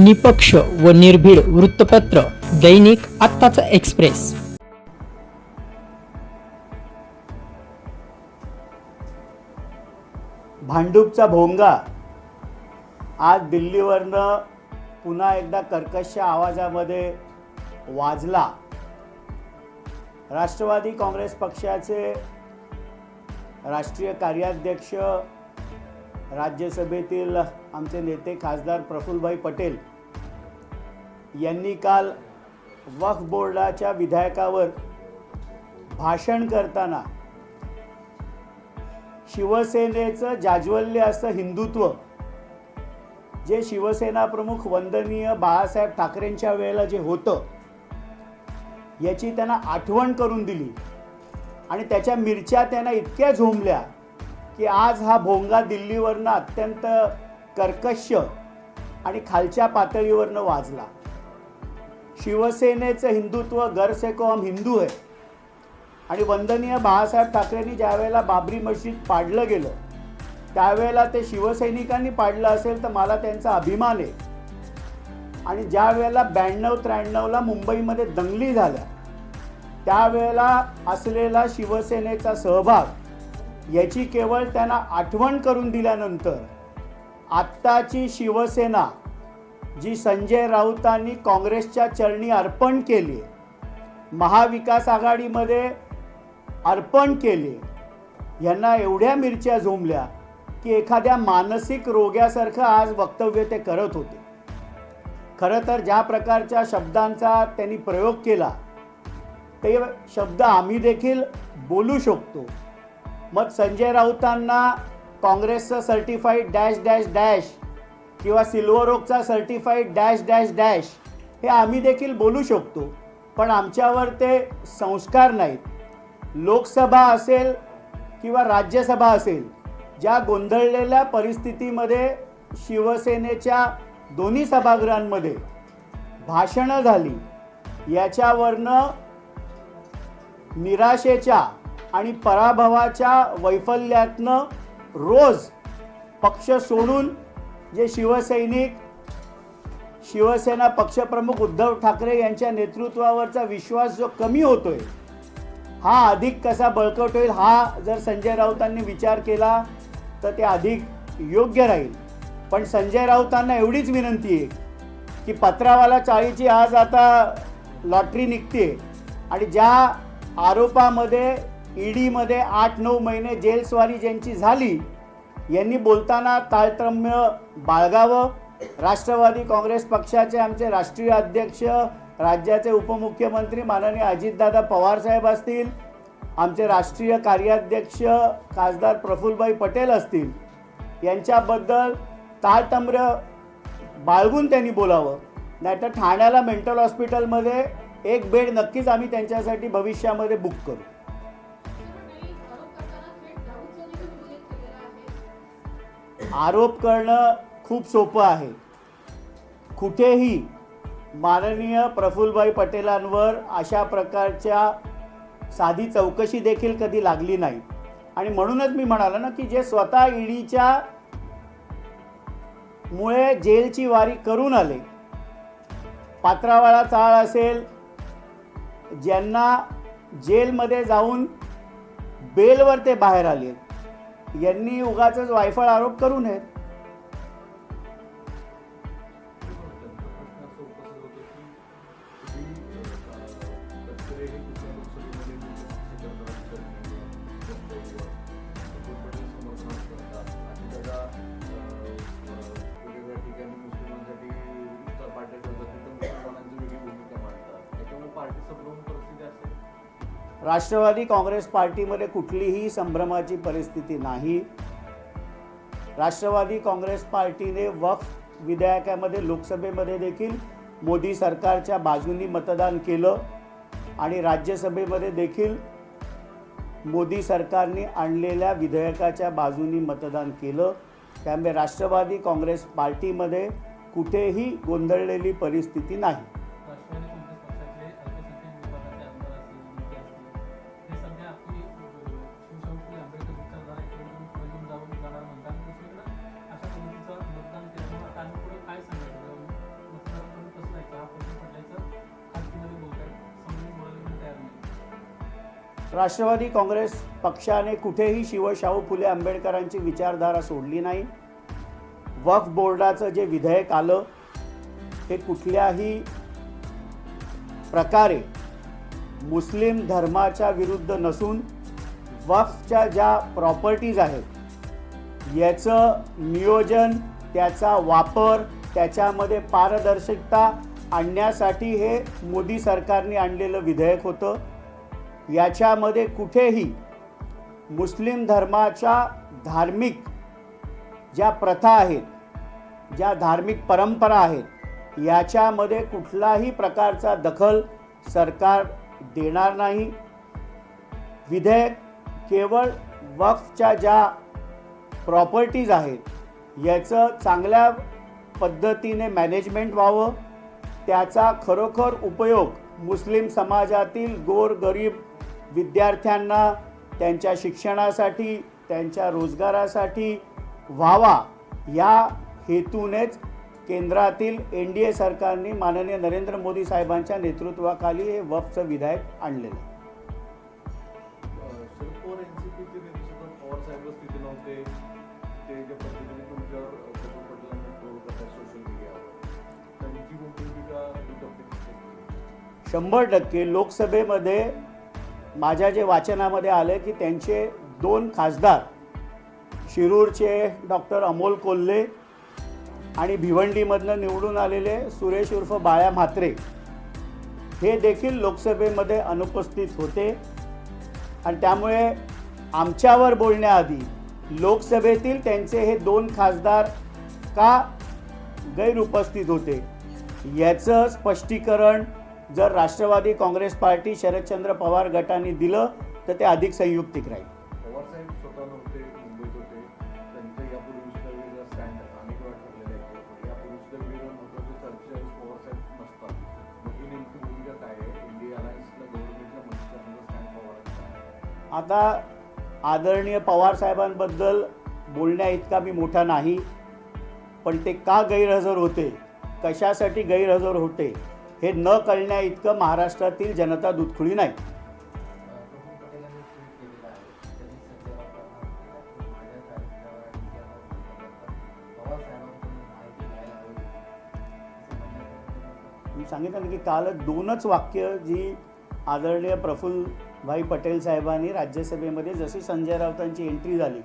निपक्ष व निर्भीड वृत्तपत्र दैनिक आत्ताचा एक्सप्रेस. भांडूपचा भोंगा. आज दिल्लीवरनं पुन्हा एकदा कर्कश आवाजामध्ये वाजला. राष्ट्रवादी काँग्रेस पक्षाचे राष्ट्रीय कार्याध्यक्ष राज्यसभेतील आमचे नेते खासदार प्रफुल्लभाई पटेल यांनी काल वक्फ बोर्डाच्या विधायकावर भाषण करताना शिवसेनेचं जाज्वल्य असं हिंदुत्व जे शिवसेना प्रमुख वंदनीय बाळासाहेब ठाकरेंच्या वेळेला जे होतं याची त्यांना आठवण करून दिली. आणि त्याच्या मिरच्या त्यांना इतक्या झोंबल्या की आज हा भोंगा दिल्लीवरनं अत्यंत कर्कश्य आणि खालच्या पातळीवरनं वाजला. शिवसेनेचं हिंदुत्व घर से हम हिंदू आहे आणि वंदनीय बाळासाहेब ठाकरेंनी ज्यावेळेला बाबरी मशीद पाडलं गेलं त्यावेळेला ते शिवसैनिकांनी पाडलं असेल तर मला त्यांचा अभिमान आहे. आणि ज्या वेळेला ब्याण्णव त्र्याण्णवला मुंबईमध्ये दंगली झाल्या त्यावेळेला असलेला शिवसेनेचा सहभाग याची केवळ त्यांना आठवण करून दिल्यानंतर आत्ताची शिवसेना जी संजय राऊतांनी काँग्रेसच्या चरणी अर्पण केली. महाविकास आघाडीमध्ये अर्पण केले. यांना एवढ्या मिरच्या झोंबल्या की एखाद्या मानसिक रोग्यासारखं आज वक्तव्य ते करत होते. खरं तर ज्या प्रकारच्या शब्दांचा त्यांनी प्रयोग केला ते शब्द आम्ही देखील बोलू शकतो. मग संजय राऊतांना काँग्रेसचं सर्टिफाईड डॅश डॅश डॅश किंवा सिल्वर ओकचा सर्टिफाईड डॅश डॅश डॅश हे आम्ही देखील बोलू शकतो. पण आमच्यावर ते संस्कार नाहीत. लोकसभा असेल किंवा राज्यसभा असेल ज्या गोंधळलेल्या परिस्थितीमध्ये शिवसेनेच्या दोन्ही सभागृहांमध्ये भाषणं झाली याच्यावरनं निराशेच्या आणि पराभवाच्या वैफल्यातनं रोज पक्ष सोडून जे शिवसैनिक शिवसेना पक्षप्रमुख उद्धव ठाकरे यांच्या नेतृत्वावरचा विश्वास जो कमी होतोय हा अधिक कसा बळकट होईल हा जर संजय राऊतांनी विचार केला तर ते अधिक योग्य राहील. पण संजय राऊतांना एवढीच विनंती आहे की पत्रावाला चाळीची आज आता लॉटरी निघते आणि ज्या आरोपामध्ये ईडीमध्ये आठ नऊ महिने जेलस्वारी ज्यांची झाली यांनी बोलताना ताळतम्य बाळगावं. राष्ट्रवादी काँग्रेस पक्षाचे आमचे राष्ट्रीय अध्यक्ष राज्याचे उपमुख्यमंत्री माननीय अजितदादा पवारसाहेब असतील आमचे राष्ट्रीय कार्याध्यक्ष खासदार प्रफुल्लभाई पटेल असतील यांच्याबद्दल ताळतम्र बाळगून त्यांनी बोलावं. नाहीतर ठाण्याला मेंटल हॉस्पिटलमध्ये एक बेड नक्कीच आम्ही त्यांच्यासाठी भविष्यामध्ये बुक करू. आरोप करणं खूप सोपं आहे. कुठेही माननीय प्रफुल्लभाई पटेलांवर अशा प्रकारच्या साधी चौकशी देखील कधी लागली नाही. आणि म्हणूनच मी म्हणालो ना की जे स्वतः ईडीच्या मुळे जेलची वारी करून आले पात्रावाळा चाळ असेल ज्यांना जेलमध्ये जाऊन बेलवर ते बाहेर आले यांनी उगाच वायफळ आरोप करू नयेत. राष्ट्रवादी काँग्रेस पार्टीमध्ये कुठलीही संभ्रमाची परिस्थिती नाही. राष्ट्रवादी काँग्रेस पार्टीने वक्फ विधेयकामध्ये लोकसभेमध्ये देखील मोदी सरकारच्या बाजूनी मतदान केलं आणि राज्यसभेमध्ये देखील मोदी सरकारने आणलेल्या विधेयकाच्या बाजूनी मतदान केलं. त्यामुळे राष्ट्रवादी काँग्रेस पार्टीमध्ये कुठेही गोंधळलेली परिस्थिती नाही. राष्ट्रवादी काँग्रेस पक्षाने कुठेही शिवशाहू फुले आंबेडकरांची विचारधारा सोडली नाही. वक्फ बोर्डाचं जे विधेयक आलं हे कुठल्याही प्रकारे मुस्लिम धर्माच्या विरुद्ध नसून वक्फच्या ज्या प्रॉपर्टीज आहेत याचं नियोजन त्याचा वापर त्याच्यामध्ये पारदर्शकता आणण्यासाठी हे मोदी सरकारने आणलेलं विधेयक होतं. याच्यामध्ये कुठेही मुस्लिम धर्माच्या धार्मिक ज्या प्रथा आहेत ज्या धार्मिक परंपरा आहेत याच्यामध्ये कुठलाही प्रकारचा दखल सरकार देणार नाही. विधेयक केवळ वक्फच्या ज्या प्रॉपर्टीज आहेत याचं चांगल्या पद्धतीने मॅनेजमेंट व्हावं त्याचा खरोखर उपयोग मुस्लिम समाजातील गोरगरीब विद्यार्थ्यांना त्यांच्या शिक्षणासाठी त्यांच्या रोजगारासाठी व्हावा या हेतूनेच केंद्रातील एन डी ए सरकारने माननीय नरेंद्र मोदी साहेबांच्या नेतृत्वाखाली हे वफचं विधेयक आणलेलं आहे. साहेबच तिथे नव्हते ते ज्या पद्धतीने तुमच्यावर शंभर टक्के लोकसभेमध्ये माझ्या जे वाचनामध्ये आलं की त्यांचे दोन खासदार शिरूरचे डॉक्टर अमोल कोल्हे आणि भिवंडीमधनं निवडून आलेले सुरेश उर्फ बाळ्या म्हात्रे हे देखील लोकसभेमध्ये अनुपस्थित होते. आणि त्यामुळे आमच्यावर बोलण्याआधी लोकसभेतील त्यांचे हे दोन खासदार का गैरउपस्थित होते याचं स्पष्टीकरण जर राष्ट्रवादी काँग्रेस पार्टी शरदचंद्र पवार गटाने दिलं तर ते अधिक संयुक्तिक राहील. आता आदरणीय पवार साहेबांबद्दल बोलण्या इतका मी मोठा नाही पण ते का गैरहजर होते? कशासाठी गैरहजर होते? हे न कळण्या इतकं महाराष्ट्रातील जनता दुधखुळी नाही. मी सांगितलं की काल दोनच वाक्य जी आदरणीय प्रफुल्लभाई पटेल साहेबांनी राज्यसभेमध्ये जशी संजय राऊतांची एंट्री झाली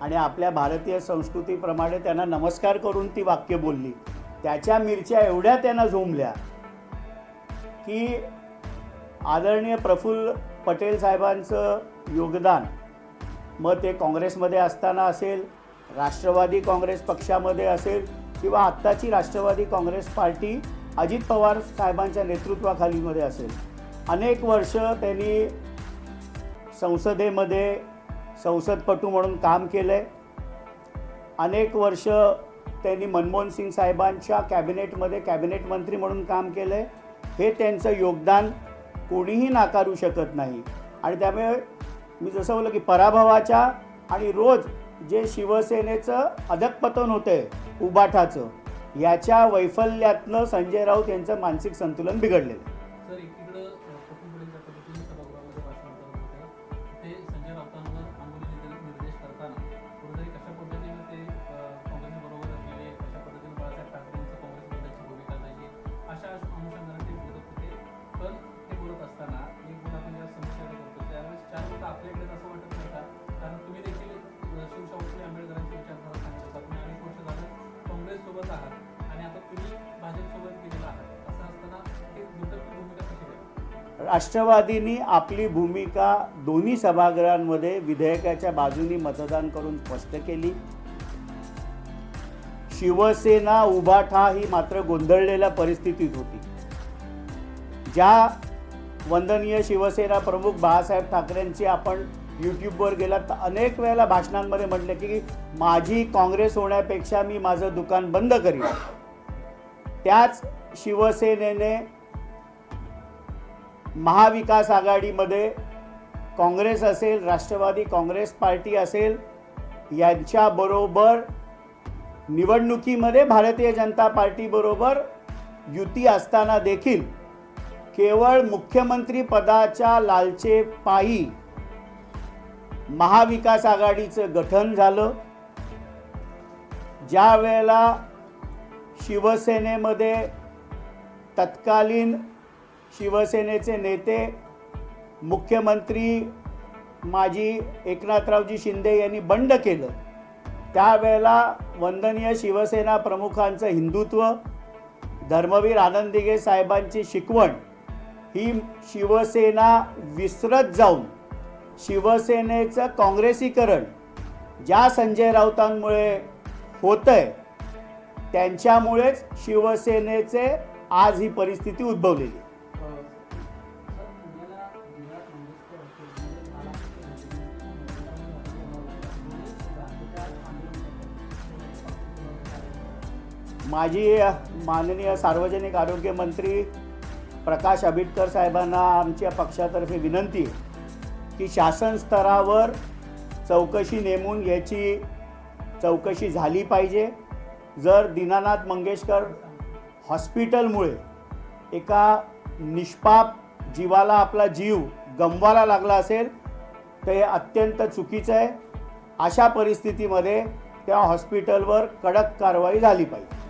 आणि आपल्या भारतीय संस्कृतीप्रमाणे त्यांना नमस्कार करून ती वाक्य बोलली त्याच्या मिरच्या एवढ्या त्यांना झोंबल्या. की आदरणीय प्रफुल्ल पटेल साहेबांचं योगदान मग ते काँग्रेसमध्ये असताना असेल राष्ट्रवादी काँग्रेस पक्षामध्ये असेल किंवा आत्ताची राष्ट्रवादी काँग्रेस पार्टी अजित पवार साहेबांच्या नेतृत्वाखालीमध्ये असेल. अनेक वर्ष त्यांनी संसदेमध्ये संसदपटू म्हणून काम केलं आहे अनेक वर्ष त्यांनी मनमोहन सिंग साहेबांच्या कॅबिनेटमध्ये कॅबिनेट मंत्री म्हणून काम केलं आहे हे त्यांचं योगदान कोणीही नाकारू शकत नाही. आणि त्यामुळे मी जसं बोललं की पराभवाच्या आणि रोज जे शिवसेनेचं अधकपतन होतं आहे उबाठाचं याच्या वैफल्यातनं संजय राऊत यांचं मानसिक संतुलन बिघडलेलं राष्ट्रवादीनी आपली भूमिका दोन्ही सभागृहांमध्ये विधेयकाच्या बाजूनी मतदान करून स्पष्ट केली. शिवसेना उभाठा ही मात्र गोंधळलेल्या परिस्थितीत होती. ज्या वंदनीय शिवसेना प्रमुख बाळासाहेब ठाकरेंची आपण यूट्यूबवर गेलात तर अनेक वेळेला भाषणांमध्ये म्हटलं की माझी काँग्रेस होण्यापेक्षा मी माझं दुकान बंद करीन. त्याच शिवसेनेने महाविकास आघाडीमध्ये काँग्रेस असेल राष्ट्रवादी काँग्रेस पार्टी असेल यांच्याबरोबर निवडणुकीमध्ये भारतीय जनता पार्टीबरोबर युती असताना देखील केवळ मुख्यमंत्री पदाच्या लालचे पायी महाविकास आघाडीचं गठन झालं. ज्या वेळेला शिवसेनेमध्ये तत्कालीन शिवसेनेचे नेते मुख्यमंत्री माजी एकनाथरावजी शिंदे यांनी बंड केलं. त्यावेळेला वंदनीय शिवसेना प्रमुखांचं हिंदुत्व धर्मवीर आनंदिगे साहेबांची शिकवण ही शिवसेना विसरत जाऊन शिवसेनेचं काँग्रेसीकरण ज्या संजय राऊतांमुळे होतंय त्यांच्यामुळेच शिवसेनेचे आज ही परिस्थिती उद्भवलेली माझी माननीय सार्वजनिक आरोग्य मंत्री प्रकाश आंबेडकर साहेबांना आमच्या पक्षातर्फे विनंती आहे की शासन स्तरावर चौकशी नेमून याची चौकशी झाली पाहिजे. जर दीनानाथ मंगेशकर हॉस्पिटलमुळे एका निष्पाप जीवाला आपला जीव गमवायला लागला असेल तर हे अत्यंत चुकीचं आहे. अशा परिस्थितीमध्ये त्या हॉस्पिटलवर कडक कारवाई झाली पाहिजे.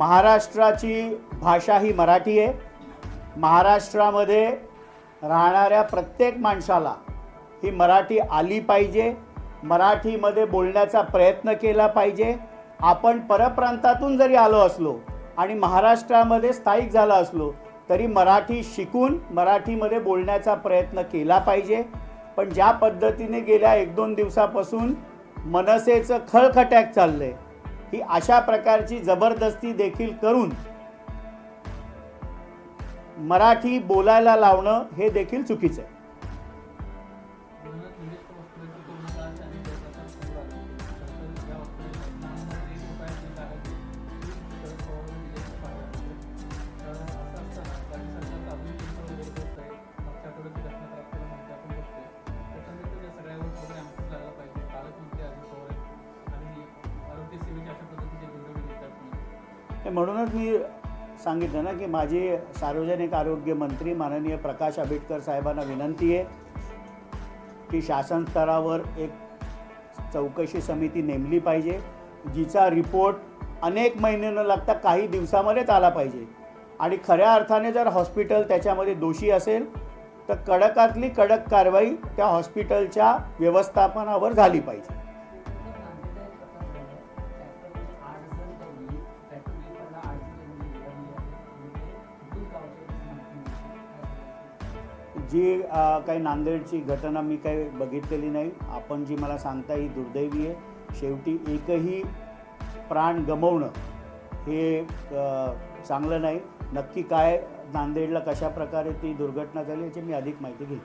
महाराष्ट्राची भाषा ही मराठी आहे. महाराष्ट्रामध्ये राहणाऱ्या प्रत्येक माणसाला ही मराठी आली पाहिजे. मराठीमध्ये बोलण्याचा प्रयत्न केला पाहिजे. आपण परप्रांतातून जरी आलो असलो आणि महाराष्ट्रामध्ये स्थायिक झाला असलो तरी मराठी शिकून मराठीमध्ये बोलण्याचा प्रयत्न केला पाहिजे. पण ज्या पद्धतीने गेल्या एक दोन दिवसापासून मनसेचं खळखटॅक चाललं आहे ही अशा प्रकारची जबरदस्ती देखील करून मराठी बोलायला लावणं हे देखील चुकीचं आहे. म्हणूनच मी सांगितलं ना की माझी सार्वजनिक आरोग्य मंत्री माननीय प्रकाश आंबेडकर साहेबांना विनंती आहे की शासन स्तरावर एक चौकशी समिती नेमली पाहिजे जिचा रिपोर्ट अनेक महिने न लागता काही दिवसामध्येच आला पाहिजे. आणि खऱ्या अर्थाने जर हॉस्पिटल त्याच्यामध्ये दोषी असेल तर कडकातली कडक कारवाई त्या हॉस्पिटलच्या व्यवस्थापनावर झाली पाहिजे. जी काही नांदेडची घटना मी काही बघितलेली नाही. आपण जी मला सांगता ही दुर्दैवी आहे. शेवटी एकही प्राण गमवणं हे चांगलं नाही. नक्की काय नांदेडला कशा प्रकारे ती दुर्घटना झाली याची मी अधिक माहिती घेईन.